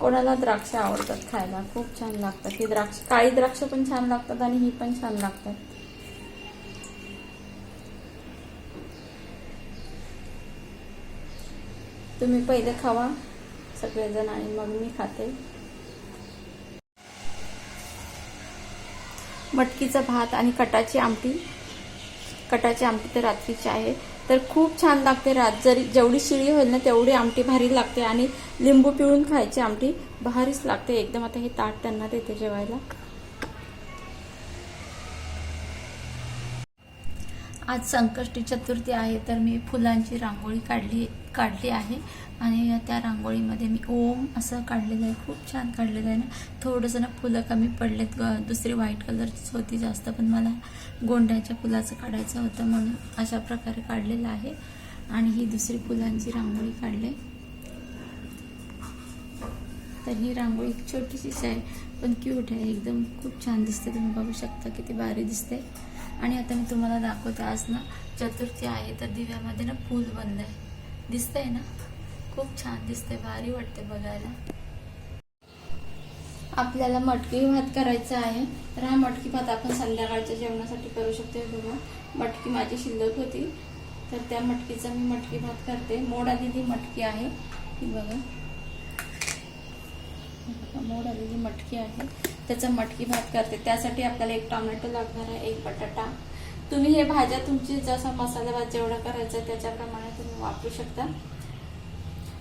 कोणाला द्राक्ष आवडतात खायला? खूप छान लागतात. ही द्राक्ष काळी द्राक्ष पण छान लागतात आणि ही पण छान लागतात. तुम्ही पहिले खावा सगळेजण आणि मग मी खाते. मटकीचा भात आणि कटाची आमटी. कटाची आमटी तर रात्रीची आहे. तर खूप छान लागते रात. जरी जेवढी शिळी होईल ना तेवढी आमटी भारी लागते आणि लिंबू पिळून खायची आमटी भारीच लागते. एकदम आता हे ताट त्यांना देते जेवायला. आज संकष्टी चतुर्थी आहे तर मी फुलांची रांगोळी काढली काढली आहे. आणि त्या रांगोळीमध्ये मी ओम असं काढलेलं आहे खूप छान काढलेलं आहे ना. थोडंसं ना फुलं कमी पडलेत ग- दुसरी व्हाईट कलरचीच होती जास्त पण मला गोंड्याच्या फुलाचं काढायचं होतं म्हणून अशा प्रकारे काढलेलं आहे. आणि ही दुसरी फुलांची रांगोळी काढली. तर ही रांगोळी छोटीशीच आहे पण क्यूट आहे एकदम खूप छान दिसते. तुम्ही बघू शकता किती भारी दिसते. आणि आता मी तुम्हाला दाखवते आज ना चतुर्थी आहे तर दिव्यामध्ये ना फूल बनलं आहे. दिसतंय ना? खूप छान दिसते भारी वाटते बघायला. आपल्याला मटकी भात करायचा आहे. तर हा मटकी भात आपण संध्याकाळच्या जेवणासाठी करू शकतो बघा. मटकी माझी शिल्लक होती. तर त्या मटकीचा मी मटकी भात करते. मोड आलेली मटकी आहे. ही बघा. बघा, मोड आलेली मटकी आहे. त्याचा मटकी भात करते. त्यासाठी आपल्याला एक टोमॅटो लागणार आहे एक बटाटा. तुम्ही हे भाज्या तुमची जसा मसाला भात जेवढा करायचा त्याच्याप्रमाणे तुम्ही वापरू शकता.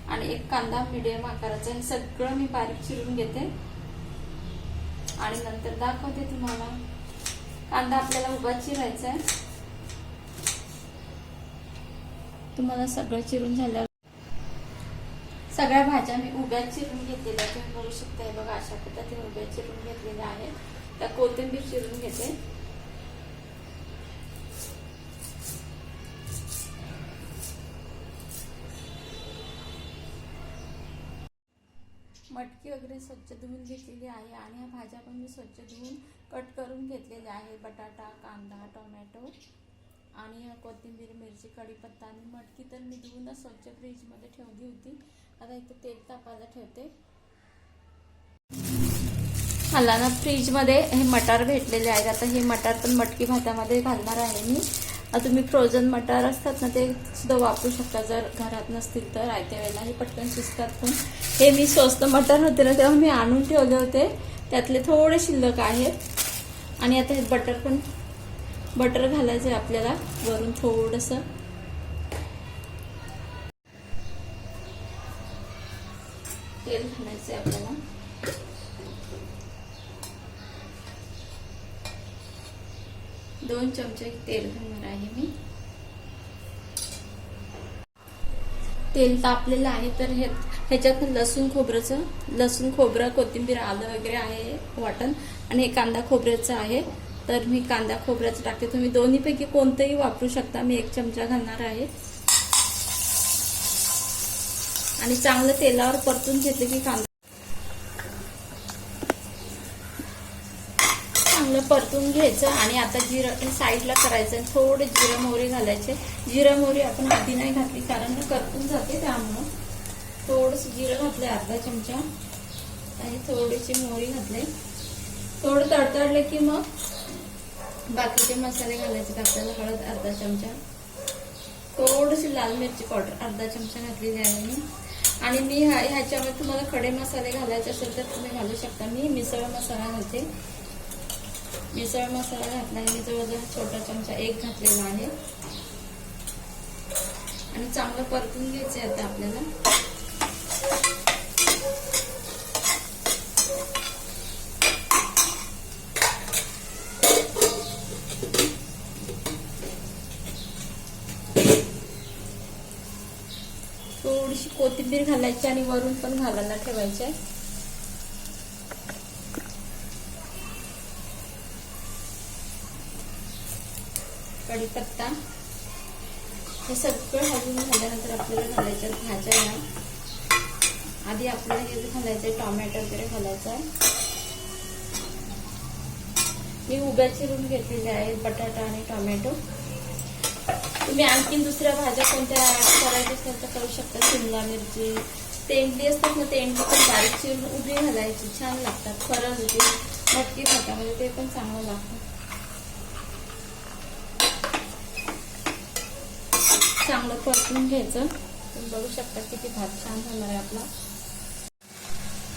आणि एक कांदा मिडियम आकाराचा हे सगळं मी बारीक चिरून घेते. आणि नंतर दाखवते तुम्हाला. कांदा आपल्याला उभा चिरायचा आहे. तुम्हाला सगळं चिरून झाल्यावर सगळ्या भाज्या मी उभ्या चिरून घेतलेल्या तुम्ही बघू शकता बघा अशा पद्धतीने उभ्या चिरून घेतलेल्या आहेत. त्या कोथिंबीर चिरून घेते. मटकी वगैरे स्वच्छ धुवून घेतलेली आहे आणि ह्या भाज्या पण मी स्वच्छ धुवून कट करून घेतलेल्या आहे. बटाटा कांदा टोमॅटो आणि कोथिंबीर मिरची कढीपत्ता आणि मटकी तर मी धुवूनच स्वच्छ फ्रीजमध्ये ठेवली होती. आता इथे तेल तापायला ठेवते. मला ना फ्रीजमध्ये हे मटार भेटलेले आहेत. आता हे मटार पण मटकी भातामध्ये घालणार आहे मी. तुम्ही फ्रोझन मटार असतात ना ते सुद्धा वापरू शकता. जर घरात नसतील तर आयत्या वेळेला हे पटकन शिजतात पण. हे मी स्वस्त मटार होते ना तेव्हा मी आणून ठेवले होते. त्यातले थोडे शिल्लक आहेत. आणि आता हे बटर पण बटर घालायचं आहे आपल्याला. वरून थोडंसं. तेल घालायचं आहे आपल्याला. दोन चमचे तेल घालणार आहे मी. तेल तापलेलं आहे तर हे ह्याच्यात लसूण खोबऱ्याचं लसूण खोबरं कोथिंबीर आलं वगैरे आहे वाटण आणि हे कांदा खोबऱ्याचं आहे. तर मी कांदा खोबऱ्याचं टाकते. तुम्ही दोन्हीपैकी कोणतंही वापरू शकता. मी एक चमचा घालणार आहे. आणि चांगलं तेलावर परतून घेतलं की कांदा चांगलं परतून घ्यायचं आणि आता जिरं साईडला करायचं थोडे जिरं मोहरी घालायचे. जिरं मोहरी आपण आधी नाही घातली कारण ते करपून जाते त्यामुळं. थोडस जिरं घातलंय अर्धा चमचा. आणि थोडीशी मोहरी घातले थोडं तडतडलं की मग बाकीचे मसाले घालायचे आपल्याला हळद अर्धा चमचा. थोडीशी लाल मिरची पावडर अर्धा चमचा घातली आहे मी आणि मी ह्या ह्याच्यामध्ये तुम्हाला खडे मसाले घालायचे असेल तर तुम्ही घालू शकता. मी मिसळ मसाला घालते. मिसळ मसाला घातला आहे मी जवळजवळ छोटा चमचा एक घातलेला आहे. आणि चांगलं परतून घ्यायचं आहे आता आपल्याला. थोडीशी कोथिंबीर घालायची आणि वरून पण घालायला ठेवायची आहे कढीपत्ता हे सगळं भाजून झाल्यानंतर आपल्याला घालायच्या भाज्या या आधी आपल्याला हे घालायचं आहे टोमॅटो वगैरे घालायचा आहे. मी उभ्या चिरून घेतलेले आहेत बटाटा आणि टोमॅटो. तुम्ही आणखीन दुसऱ्या भाज्या कोणत्या ऍड करायच्या असतात तर करू शकता. शिमला मिरची. तेंडली असतात ना तेंडली पण बारीक चिरून उभी घालायची. छान लागतात. खरंच होती मटकी भातामध्ये ते पण चांगलं लागतं. चांगलं परतून घ्यायचं. तुम्ही बघू शकता किती भात छान होणार आहे आपला.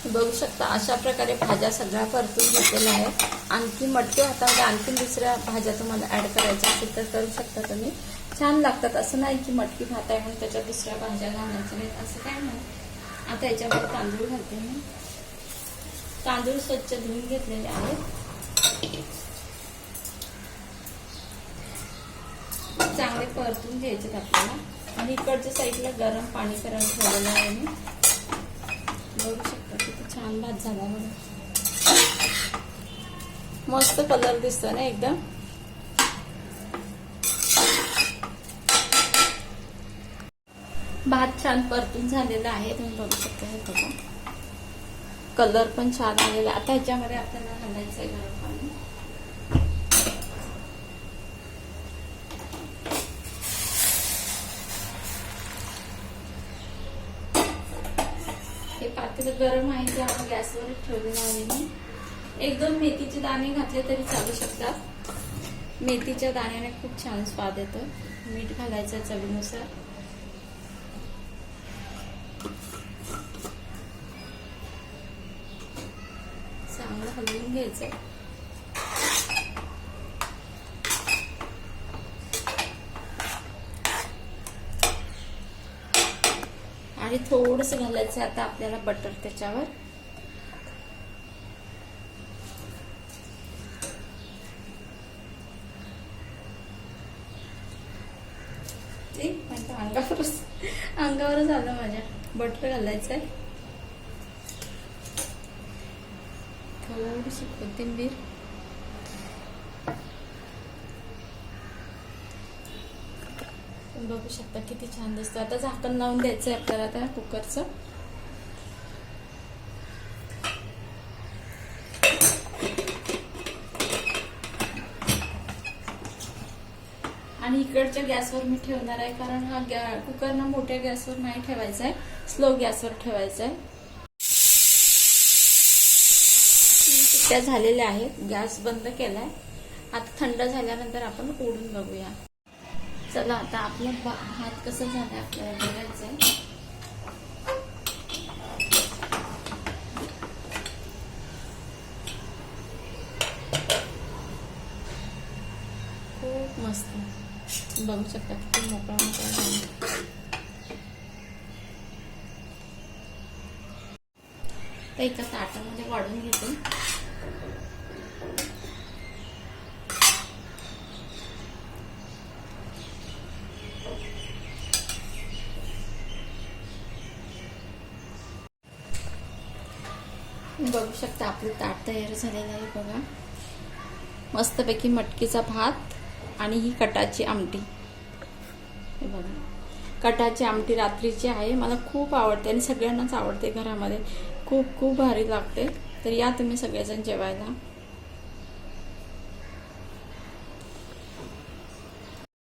बघू शकता अशा प्रकारे भाज्या सगळ्या परतून घेतलेल्या आहेत. आणखी मटकी हातामध्ये आणखी दुसऱ्या भाज्या तुम्हाला ऍड करायच्या असेल तर करू शकता तुम्ही. छान लागतात. असं नाही की मटकी भात आहे म्हणून त्याच्या दुसऱ्या भाज्या घालायच्या नाहीत. असं काय नाही. आता याच्यावर तांदूळ घालते मी. तांदूळ स्वच्छ धुवून घेतलेले आहेत. चांगले परतून घ्यायचे आपल्याला आणि इकडच्या साईडला गरम पाणी करायला ठेवलेलं आहे मी. बघू शकता किती छान भात झाला बघा. मस्त कलर दिसतो ना एकदम. भात छान परतून झालेला आहे. तुम्ही बघू शकता हे बघा. कलर पण छान आलेला. आहे. आता ह्याच्यामध्ये आपल्याला घालायचं आहे गरम पाणी. पातेलं गरम आहे ते आपण गॅसवर ठेवलेलं आहे मी. एक दोन मेथीचे दाणे घातले तरी चालू शकतात. मेथीच्या दाण्याने खूप छान स्वाद येतो. मीठ घालायचं चवीनुसार. चांगलं हलवून घ्यायचं. आणि थोडस घालायचं आता आपल्याला बटर त्याच्यावर. अंगावरच अंगावरच आलं माझ्या. बटर घालायचंय. थोडीशी कोथिंबीर. बघू शकता किती छान दिसतो आता झाकण लावून द्यायचंय आपल्याला आता कुकरचं. आणि इकडच्या गॅसवर मी ठेवणार आहे कारण हा गॅ कुकर ना मोठ्या गॅसवर नाही ठेवायचा आहे स्लो गॅसवर ठेवायचा आहे शिट्ट्या झालेल्या आहेत गॅस बंद केलाय. आता थंड झाल्यानंतर आपण ओढून बघूया. चला आता आपला हात कसा कसं आपल्याला आपल्याला आहे खूप मस्त. बघू शकता किती मोकळा मोकळा तर एका ताटामध्ये वाढून घेते. बघू शकता आपलं ताट तयार झालेलं आहे बघा. मस्तपैकी मटकीचा भात आणि ही कटाची आमटी. हे बघा. कटाची आमटी रात्रीची आहे मला खूप आवडते आणि सगळ्यांनाच आवडते घरामध्ये. खूप खूप भारी लागते. तर या तुम्ही सगळेजण जेवायला.